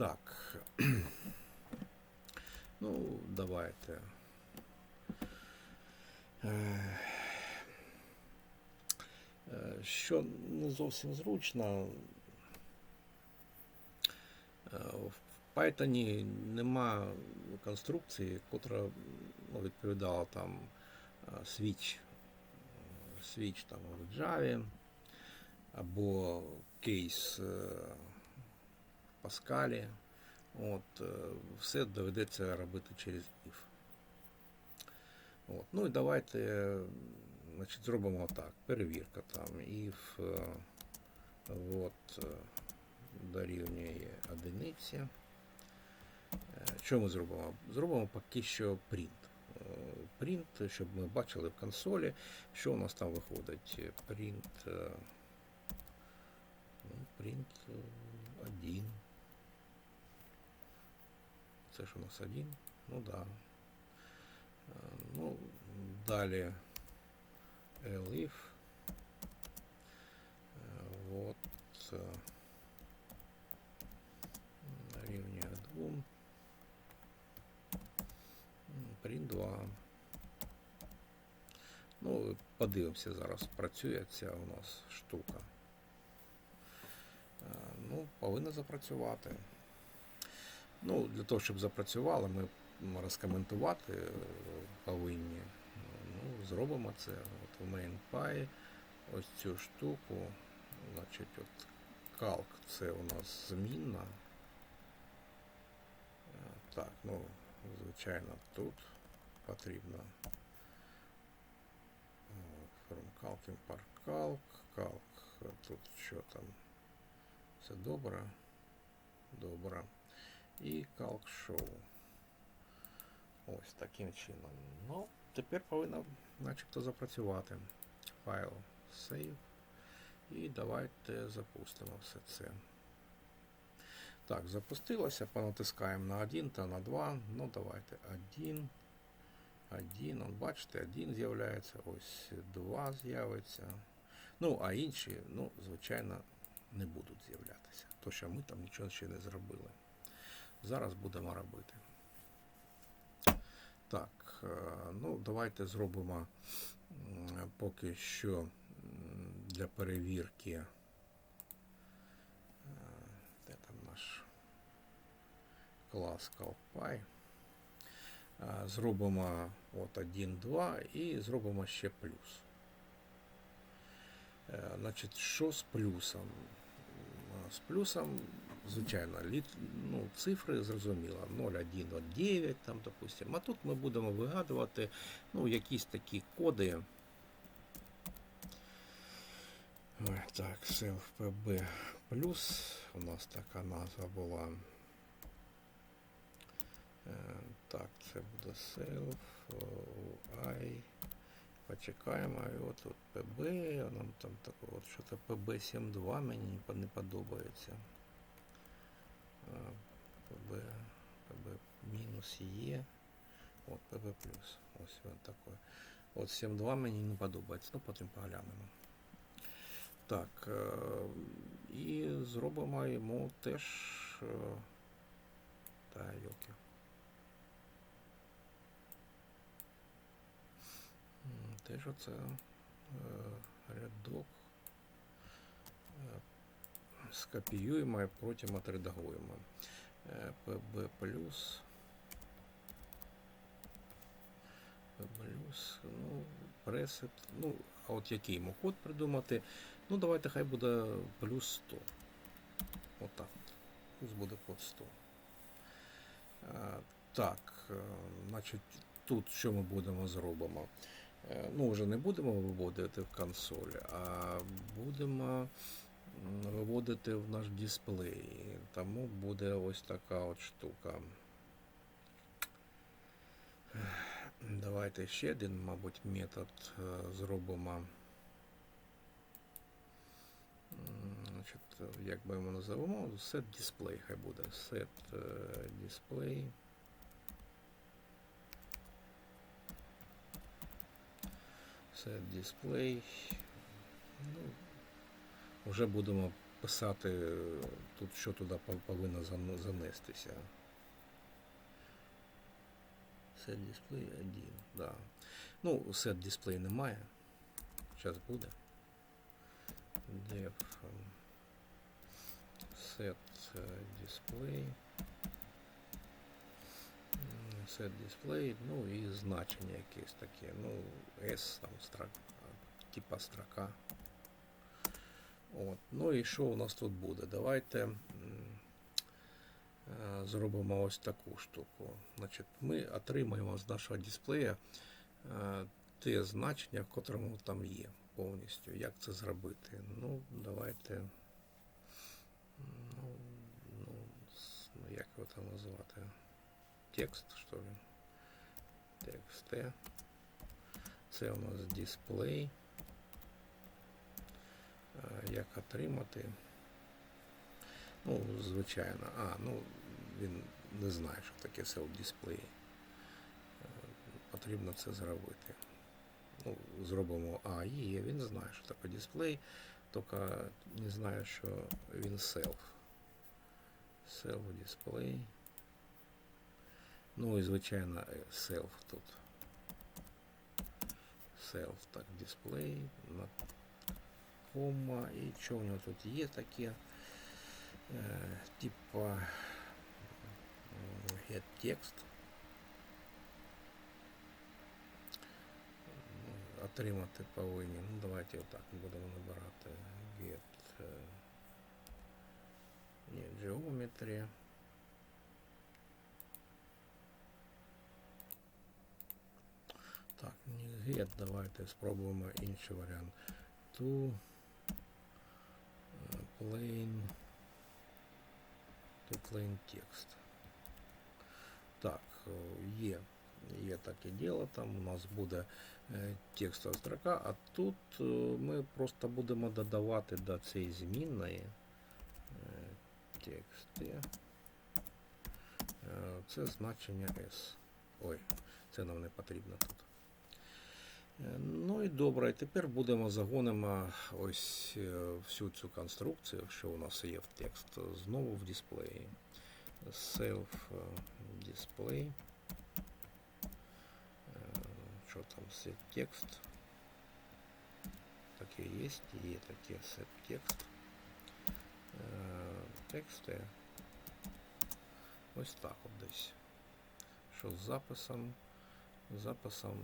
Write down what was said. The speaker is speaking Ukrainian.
Так. Ну, давайте. Е, Що не зовсім зручно. е, В Python нема конструкції, котра ну, відповідала там е, switch, switch там в Java або кейс Pascal. От, е, все доведеться робити через if. От. Ну і давайте е, значить, зробимо так. Перевірка там if е, от, дорівнює одиниці. Що ми зробимо? Зробимо поки що print. Print, щоб ми бачили в консолі, що у нас там виходить. Print, print 1. Це ж у нас один. Ну да. Е, Ну, далі elif. Е, Вот. е, Рівня 2. Print 2. Ну, подивимося зараз, працює ця у нас штука. Е, Ну, повинна запрацювати. Ну, для того, щоб запрацювало, ми розкоментувати е, повинні. Ну, зробимо це. От в MainPy ось цю штуку. Значить, от calc це у нас змінна. Е, Так, ну, звичайно, тут потрібно calc, calc, е, тут що там? Все добре. Добре. І show. Ось таким чином. Ну, тепер повинно начебто запрацювати. Файл save. І давайте запустимо все це. Так, запустилося, понатискаємо на 1 та на 2. Ну, давайте 1. 1, он, бачите, 1 з'являється, ось 2 з'явиться. Ну, а інші, ну, звичайно, не будуть з'являтися. То, що ми там нічого ще не зробили. Зараз будемо робити. Так, е, ну давайте зробимо поки що для перевірки. е, Де там наш клас CalPy. Е, Зробимо от 1, 2 і зробимо ще плюс. Значить, що з плюсом? З плюсом, звичайно, літ, ну, цифри зрозуміло, 0, 1, 9, там, допустимо. А тут ми будемо вигадувати ну, якісь такі коди. Ой, так, self PB плюс. У нас така назва була. Е, Так, це буде self, I. Почекаємо, і от тут ПБ, нам там таке от що-то ПБ-72 мені не подобається. А, ПБ, ПБ мінус Є. От ПБ плюс. Ось він такий. От 72 мені не подобається, ну потім поглянемо. Так, е, і зробимо йому теж е, та йоки. Теж оце скопіюємо і потім отредагуємо. Е, PB плюс. Плюс, ну, пресет. Ну, а от який йому код придумати? Ну, давайте хай буде плюс 100. Отак. от. Плюс буде код 100. Е, Так, е, значить, тут що ми будемо зробимо? Ну, вже не будемо виводити в консоль, а будемо виводити в наш дисплей. Тому буде ось така от штука. Давайте ще один, мабуть, метод е, зробимо. Значить, як би його називаємо? Set display хай буде. Set е, display. Set display. Ну, вже будемо писати е, тут, що туди повинно занестися. Set display 1, да. Ну, set display немає. Зараз буде. Def set display. Set display, ну і значення якесь таке. Ну, S там строка, типа строка. От. Ну і що у нас тут буде? Давайте е, зробимо ось таку штуку. Значить, ми отримаємо з нашого дисплея е, те значення, в котрому там є повністю. Як це зробити? Ну, давайте. Ну, ну, ну, як його там назвати? Текст, що ли? Текст. Е. Це у нас дисплей. Е, Як отримати? Ну, звичайно. А, ну він не знає, що таке. Е, Потрібно це зробити. Ну, зробимо А, є, він знає, що таке дисплей, тільки не знає, що він self. Self display. Ну і звичайно е, self тут. Self, так, display, на кома. І що у нього тут є таке? Е, типа м, get text. Ну, Отримати повинні. Ну, давайте отак будемо набирати get. е, Ні, geometry. Так, не get, давайте спробуємо інший варіант. To е, plain to plain text. Так, е, є, є таке діло, там у нас буде е, текстова строка, а тут е, ми просто будемо додавати до цієї змінної е, тексти. Е, Це значення S. Ой, це нам не потрібно тут. Е, добре, тепер будемо загонимо ось е, всю цю конструкцію, що у нас є в текст, знову в дисплеї. Self е, display. Е, Що там, set text. Таке є, є таке set. Е, Тексти. Ось так от десь. Що з записом? Записом